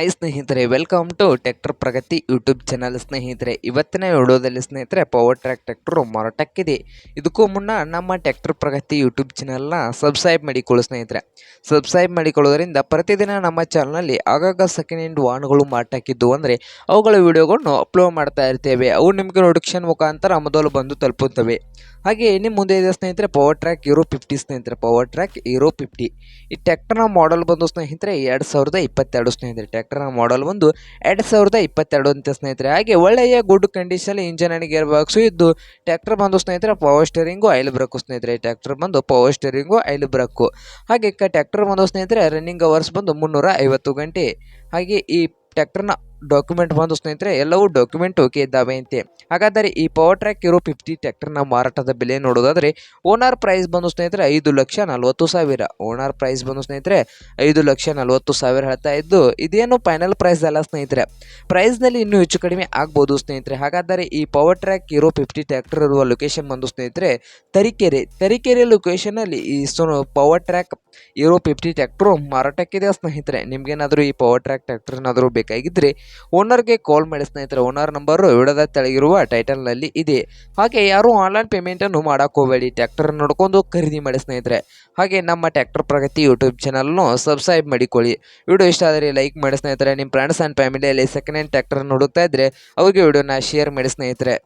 High ಸ್ನೇಹಿತರೆ welcome to tractor Pragati YouTube channel ಸ್ನೇಹಿತರೆ, ಇವತ್ತಿನ ವಿಡಿಯೋದಲ್ಲಿ ಸ್ನೇಹಿತರೆ ಪವರ್ ಟ್ರ್ಯಾಕ್ ಟ್ಯಾಕ್ಟ್ರು ಮಾರಾಟಕ್ಕಿದೆ. ಇದಕ್ಕೂ ಮುನ್ನ ನಮ್ಮ ಟ್ರ್ಯಾಕ್ಟರ್ ಪ್ರಗತಿ ಯೂಟ್ಯೂಬ್ ಚಾನಲ್ನ ಸಬ್ಸ್ಕ್ರೈಬ್ ಮಾಡಿಕೊಳ್ಳಿ ಸ್ನೇಹಿತರೆ. ಸಬ್ಸ್ಕ್ರೈಬ್ ಮಾಡಿಕೊಳ್ಳೋದ್ರಿಂದ ಪ್ರತಿದಿನ ನಮ್ಮ ಚಾನಲ್ನಲ್ಲಿ ಆಗಾಗ ಸೆಕೆಂಡ್ ಹ್ಯಾಂಡ್ ವಾಹನಗಳು ಮಾರಾಟಕ್ಕಿದ್ದು. ಅಂದರೆ ಅವುಗಳ ವಿಡಿಯೋಗಳನ್ನು ಅಪ್ಲೋಡ್ ಮಾಡ್ತಾ ಇರ್ತೇವೆ. ಅವು ನಿಮಗೆ ನೋಟಿಫಿಕೇಶನ್ ಮುಖಾಂತರ ಮೊದಲು ಬಂದು ತಲುಪುತ್ತವೆ. ಹಾಗೆ ನಿಮ್ಮ ಮುಂದೆ ಇದೆ ಸ್ನೇಹಿತರೆ ಪವರ್ ಟ್ರ್ಯಾಕ್ ಹೀರೋ ಫಿಫ್ಟಿ ಸ್ನೇಹಿತರೆ. ಪವರ್ ಟ್ರ್ಯಾಕ್ ಇರೋ ಫಿಫ್ಟಿ ಈ ಟ್ಯಾಕ್ಟರ್ನ ಮಾಡಲ್ ಬಂದು ಸ್ನೇಹಿತರೆ, ಎರಡು ಸಾವಿರದ ಇಪ್ಪತ್ತೆರಡು ಸ್ನೇಹಿತರೆ. ಟ್ರ್ಯಾಕ್ಟರ್ನ ಮಾಡಲ್ ಬಂದು ಎರಡು ಸಾವಿರದ ಇಪ್ಪತ್ತೆರಡು ಅಂತ ಸ್ನೇಹಿತರೆ. ಹಾಗೆ ಒಳ್ಳೆಯ good condition engine and gear box ಇದ್ದು ಟ್ರ್ಯಾಕ್ಟರ್ ಬಂದು ಸ್ನೇಹಿತರೆ ಪವರ್ ಸ್ಟೇರಿಂಗು ಆಯಿಲ್ ಬ್ರಕ್ಕು ಸ್ನೇಹಿತರೆ. ಟ್ರ್ಯಾಕ್ಟರ್ ಬಂದು ಪವರ್ ಸ್ಟೇರಿಂಗು ಆಯಿಲ್ ಬ್ರಕ್ಕು ಹಾಗೆ ಟ್ರ್ಯಾಕ್ಟರ್ ಬಂದು ಸ್ನೇಹಿತರೆ ರನ್ನಿಂಗ್ ಅವರ್ಸ್ ಬಂದು ಮುನ್ನೂರ ಐವತ್ತು ಗಂಟೆ. ಹಾಗೆ ಈ ಟ್ರ್ಯಾಕ್ಟರ್ನ ಡಾಕ್ಯುಮೆಂಟ್ ಬಂದು ಸ್ನೇಹಿತರೆ, ಎಲ್ಲವೂ ಡಾಕ್ಯುಮೆಂಟ್ ಓಕೆ ಇದ್ದಾವೆ ಅಂತೆ. ಹಾಗಾದರೆ ಈ ಪವರ್ ಟ್ರ್ಯಾಕ್ ಇರೋ ಫಿಫ್ಟಿ ಟ್ರ್ಯಾಕ್ಟರ್ನ ಮಾರಾಟದ ಬೆಲೆ ನೋಡೋದಾದರೆ ಓನರ್ ಪ್ರೈಸ್ ಬಂದು ಸ್ನೇಹಿತರೆ ಐದು ಲಕ್ಷ ನಲವತ್ತು ಸಾವಿರ. ಓನರ್ ಪ್ರೈಸ್ ಬಂದು ಸ್ನೇಹಿತರೆ ಐದು ಲಕ್ಷ ನಲವತ್ತು ಸಾವಿರ ಹೇಳ್ತಾ ಇದ್ದು, ಇದೇನು ಫೈನಲ್ ಪ್ರೈಸ್ ಅಲ್ಲ ಸ್ನೇಹಿತರೆ. ಪ್ರೈಸ್ನಲ್ಲಿ ಇನ್ನೂ ಹೆಚ್ಚು ಕಡಿಮೆ ಆಗ್ಬೋದು ಸ್ನೇಹಿತರೆ. ಹಾಗಾದರೆ ಈ power track hero fifty tractor ಇರುವ ಲೊಕೇಶನ್ ಬಂದು ಸ್ನೇಹಿತರೆ, ತರೀಕೆರೆ. ತರೀಕೆರೆ ಲೊಕೇಶನಲ್ಲಿ ಈ power track hero fifty tractor ಮಾರಾಟಕ್ಕಿದೆ ಸ್ನೇಹಿತರೆ? ನಿಮಗೇನಾದರೂ ಈ ಪವರ್ ಟ್ರ್ಯಾಕ್ ಟ್ರ್ಯಾಕ್ಟರ್ ಏನಾದರೂ ಬೇಕಾಗಿದ್ದರೆ ಓನರ್ಗೆ ಕಾಲ್ ಮಾಡಿ ಸ್ನೇಹಿತರೆ ಓನರ್ ನಂಬರು ವಿಡದ ತೆಳಗಿರುವ ಟೈಟಲ್ನಲ್ಲಿ ಇದೆ. ಹಾಗೆ ಯಾರೂ ಆನ್ಲೈನ್ ಪೇಮೆಂಟನ್ನು ಮಾಡೋಕ್ಕೋಗಬೇಡಿ ಟ್ಯಾಕ್ಟರ್ ನೋಡ್ಕೊಂಡು ಖರೀದಿ ಮಾಡಿ ಸ್ನೇಹಿತರೆ. ಹಾಗೆ ನಮ್ಮ ಟ್ಯಾಕ್ಟರ್ ಪ್ರಗತಿ ಯೂಟ್ಯೂಬ್ ಚಾನಲ್ನು ಸಬ್ಸ್ಕ್ರೈಬ್ ಮಾಡಿಕೊಳ್ಳಿ. ವಿಡಿಯೋ ಇಷ್ಟ ಆದರೆ ಲೈಕ್ ಮಾಡಿ ಸ್ನೇಹಿತರೆ. ನಿಮ್ಮ ಫ್ರೆಂಡ್ಸ್ ಆ್ಯಂಡ್ ಫ್ಯಾಮಿಲಿಯಲ್ಲಿ ಸೆಕೆಂಡ್ ಹ್ಯಾಂಡ್ ಟ್ಯಾಕ್ಟರ್ ಹುಡುಕ್ತಾ ಇದ್ದರೆ ಅವ್ರಿಗೆ ವಿಡಿಯೋನ ಶೇರ್ ಮಾಡಿ ಸ್ನೇಹಿತರೆ.